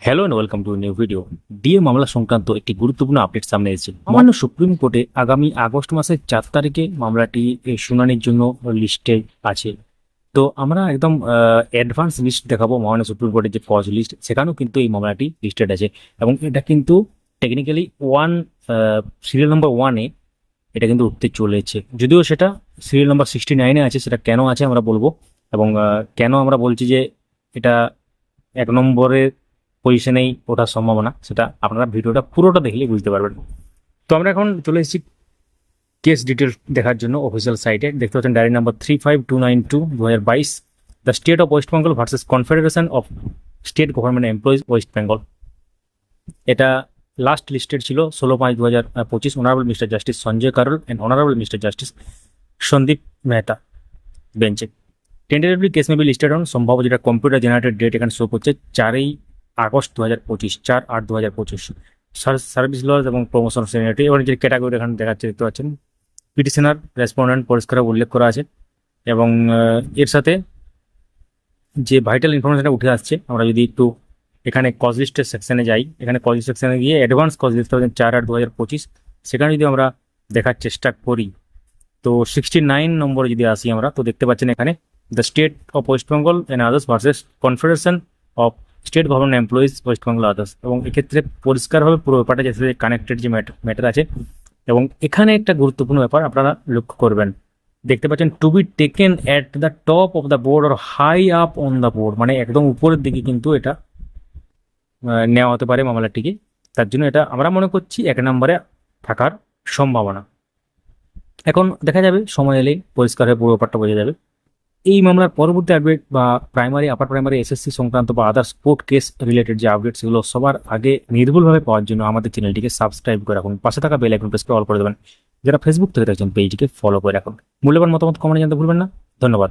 Hello and welcome to new video DA মামলা সংক্রান্ত একটি গুরুত্বপূর্ণ আপডেট সামনে এসেছে আমান্য সুপ্রিম কোর্টে আগামী আগস্ট মাসের চার তারিখে মামলাটি শুনানির জন্য লিস্টে আছে তো আমরা একদম অ্যাডভান্স লিস্ট দেখাবো মহামান্য সুপ্রিম কোর্টের যে ফজ লিস্ট সেখানেও কিন্তু এই মামলাটি লিস্টেড আছে এবং এটা কিন্তু টেকনিক্যালি ওয়ান সিরিয়াল নাম্বার ওয়ানে এটা কিন্তু উঠতে চলেছে যদিও সেটা সিরিয়াল নাম্বার সিক্সটি নাইনে আছে সেটা কেন আছে আমরা বলব এবং কেন আমরা বলছি যে এটা এক নম্বরের পজিশনেই ওঠার সম্ভাবনা, সেটা আপনারা ভিডিওটা পুরোটা দেখলেই বুঝতে পারবেন। তো আমরা এখন চলে এসেছি কেস ডিটেলস দেখার জন্য অফিসিয়াল সাইটে দেখতে পাচ্ছেন diary number three five two nine two দু হাজার বাইশ the state of West Bengal versus confederation of state government employees West Bengal এটা লাস্ট লিস্টেড ছিল ষোলো পাঁচ দু হাজার পঁচিশ honourable mister justice Sanjay Karol and honourable mister justice Sandeep Mehta বেঞ্চে tentatively case may be listed on সম্ভব যেটা কম্পিউটার জেনারেটেড ডেট এখানে শো করছে চারই আগস্ট দু হাজার পঁচিশ, চার আট দু হাজার পঁচিশ সার্ভিস লজ এবং প্রমোশন সিনিয়রিটি এবং যে ক্যাটাগরি এখানে দেখাচ্ছে, দেখতে পাচ্ছেন? পিটিশনার রেসপন্ডেন্ট পরিষ্কার উল্লেখ করা আছে এবং এর সাথে যে ভাইটাল ইনফরমেশনটা উঠে আসছে, আমরা যদি একটু এখানে কজ লিস্টের সেকশনে যাই, এখানে কজ লিস্ট সেকশনে গিয়ে অ্যাডভান্স কজ লিস্ট পাচ্ছেন চার আট দু হাজার পঁচিশ। সেখানে যদি আমরা দেখার চেষ্টা করি, তো সিক্সটি নাইন নম্বরে যদি আসি আমরা, তো দেখতে পাচ্ছেন এখানে the state of West Bengal and others versus confederation of state government employees West Bengal others. এবং এক্ষেত্রে পরিষ্কারভাবে পুরো ব্যাপারটা যাতে কানেক্টেড যে ম্যাটার আছে। এবং এখানে একটা গুরুত্বপূর্ণ ব্যাপার আপনারা লক্ষ্য করবেন। দেখতে পাচ্ছেন to be taken at the top of the board R high up on the board মানে একদম উপরের দিকে কিন্তু এটা নেওয়া হতে পারে মামলাটিকে। তার জন্য এটা আমরা মনে করছি এক নম্বরে থাকার সম্ভাবনা। এখন দেখা যাবে, সময় এলেই পরিষ্কার হয়ে পুরো ব্যাপারটা বোঝা যাবে। এই মামলার পরবর্তী আপডেট বা প্রাইমারি আপার প্রাইমারি এসএসসি সংক্রান্ত বা আদার্স কোর্ট কেস রিলেটেড যে আপডেট সেগুলো সবার আগে নির্ভুলভাবে পাওয়ার জন্য আমাদের চ্যানেলটিকে সাবস্ক্রাইব করে রাখুন। পাশে থাকা বেল আইকন প্রেস করে অল করে দেবেন। যারা ফেসবুক থেকে দেখছেন পেজটিকে ফলো করে রাখুন। মূল্যবান মতামত কমেন্টে জানতে ভুলবেন না। ধন্যবাদ।